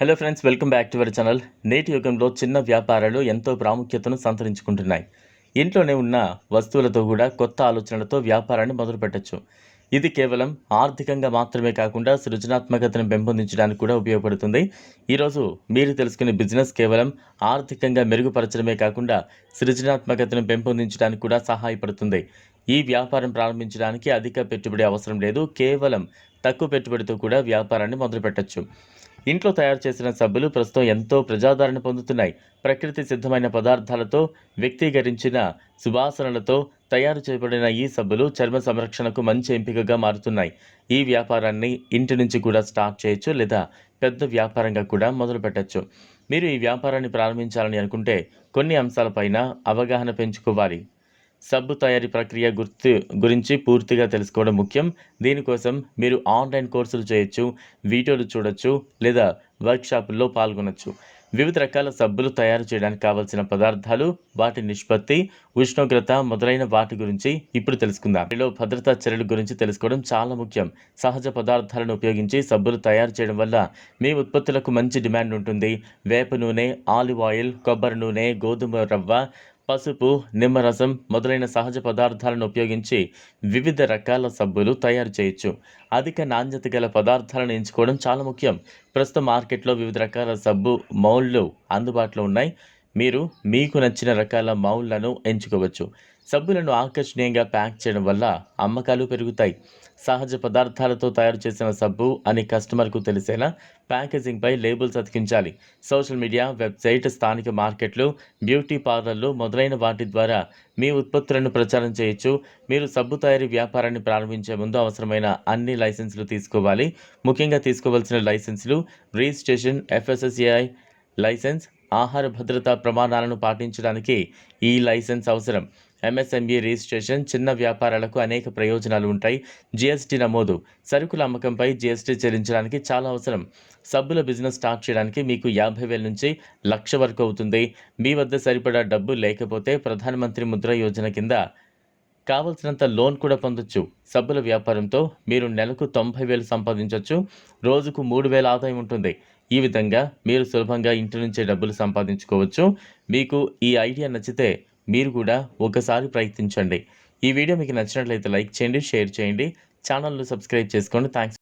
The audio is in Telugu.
Hello friends welcome back to our channel నేటి యుగంలో చిన్న వ్యాపారాలు ఎంతో ప్రాముఖ్యతను సంతరించుకుంటున్నాయి. ఇంట్లోనే ఉన్న వస్తువులతో కూడా కొత్త ఆలోచనలతో వ్యాపారాన్ని మొదలుపెట్టచ్చు. ఇది కేవలం ఆర్థికంగా మాత్రమే కాకుండా సృజనాత్మకతను పెంపొందించడానికి కూడా ఉపయోగపడుతుంది. ఈరోజు మీరు తెలుసుకునే బిజినెస్ కేవలం ఆర్థికంగా మెరుగుపరచడమే కాకుండా సృజనాత్మకతను పెంపొందించడానికి కూడా సహాయపడుతుంది. ఈ వ్యాపారం ప్రారంభించడానికి అధిక పెట్టుబడి అవసరం లేదు. కేవలం తక్కువ పెట్టుబడితో కూడా వ్యాపారాన్ని మొదలుపెట్టచ్చు. ఇంట్లో తయారు చేసిన సబ్బులు ప్రస్తుతం ఎంతో ప్రజాదరణ పొందుతున్నాయి. ప్రకృతి సిద్ధమైన పదార్థాలతో వ్యక్తీకరించిన సువాసనలతో తయారు చేయబడిన ఈ సబ్బులు చర్మ సంరక్షణకు మంచి ఎంపికగా మారుతున్నాయి. ఈ వ్యాపారాన్ని ఇంటి నుంచి కూడా స్టార్ట్ చేయొచ్చు లేదా పెద్ద వ్యాపారంగా కూడా మొదలు పెట్టచ్చు. మీరు ఈ వ్యాపారాన్ని ప్రారంభించాలని అనుకుంటే కొన్ని అంశాలపైన అవగాహన పెంచుకోవాలి. సబ్బు తయారీ ప్రక్రియ గుర్తు గురించి పూర్తిగా తెలుసుకోవడం ముఖ్యం. దీనికోసం మీరు ఆన్లైన్ కోర్సులు చేయొచ్చు వీడియోలు చూడొచ్చు లేదా వర్క్షాపుల్లో పాల్గొనొచ్చు. వివిధ రకాల సబ్బులు తయారు చేయడానికి కావలసిన పదార్థాలు వాటి నిష్పత్తి ఉష్ణోగ్రత మొదలైన వాటి గురించి ఇప్పుడు తెలుసుకుందాం. వీటిలో భద్రతా చర్యల గురించి తెలుసుకోవడం చాలా ముఖ్యం. సహజ పదార్థాలను ఉపయోగించి సబ్బులు తయారు చేయడం వల్ల మీ ఉత్పత్తులకు మంచి డిమాండ్ ఉంటుంది. వేప నూనె ఆలివ్ ఆయిల్ కొబ్బరి నూనె గోధుమ రవ్వ పసుపు నిమ్మరసం మొదలైన సహజ పదార్థాలను ఉపయోగించి వివిధ రకాల సబ్బులు తయారు చేయొచ్చు. అధిక నాణ్యత గల పదార్థాలను ఎంచుకోవడం చాలా ముఖ్యం. ప్రస్తుతం మార్కెట్లో వివిధ రకాల సబ్బు మౌళ్ళు అందుబాటులో ఉన్నాయి. మీరు మీకు నచ్చిన రకాల మౌల్డ్లను ఎంచుకోవచ్చు. సబ్బులను ఆకర్షణీయంగా ప్యాక్ చేయడం వల్ల అమ్మకాలు పెరుగుతాయి. సహజ పదార్థాలతో తయారు చేసిన సబ్బు అని కస్టమర్కు తెలిసేలా ప్యాకేజింగ్పై లేబుల్స్ అతికించాలి. సోషల్ మీడియా వెబ్సైట్ స్థానిక మార్కెట్లు బ్యూటీ పార్లర్లు మొదలైన వాటి ద్వారా మీ ఉత్పత్తులను ప్రచారం చేయొచ్చు. మీరు సబ్బు తయారీ వ్యాపారాన్ని ప్రారంభించే ముందు అవసరమైన అన్ని లైసెన్సులు తీసుకోవాలి. ముఖ్యంగా తీసుకోవాల్సిన లైసెన్సులు రిజిస్ట్రేషన్ ఎఫ్ఎస్ఎస్ఏఐ లైసెన్స్ ఆహార భద్రతా ప్రమాణాలను పాటించడానికి ఈ లైసెన్స్ అవసరం. ఎంఎస్ఎంఈ రిజిస్ట్రేషన్ చిన్న వ్యాపారాలకు అనేక ప్రయోజనాలు ఉంటాయి. జీఎస్టీ నమోదు సరుకుల అమ్మకంపై జీఎస్టీ చెల్లించడానికి చాలా అవసరం. సబ్బుల బిజినెస్ స్టార్ట్ చేయడానికి మీకు యాభై వేల నుంచి లక్ష వరకు అవుతుంది. మీ వద్ద సరిపడా డబ్బు లేకపోతే ప్రధానమంత్రి ముద్ర యోజన కింద కావలసినంత లోన్ కూడా పొందొచ్చు. సబ్బుల వ్యాపారంతో మీరు నెలకు తొంభై వేలు సంపాదించవచ్చు రోజుకు మూడు వేల ఆదాయం ఉంటుంది. ఈ విధంగా మీరు సులభంగా ఇంటి నుంచే డబ్బులు సంపాదించుకోవచ్చు. మీకు ఈ ఐడియా నచ్చితే మీరు కూడా ఒకసారి ప్రయత్నించండి. ఈ వీడియో మీకు నచ్చినట్లయితే లైక్ చేయండి షేర్ చేయండి. ఛానల్ను సబ్స్క్రైబ్ చేసుకోండి. థ్యాంక్స్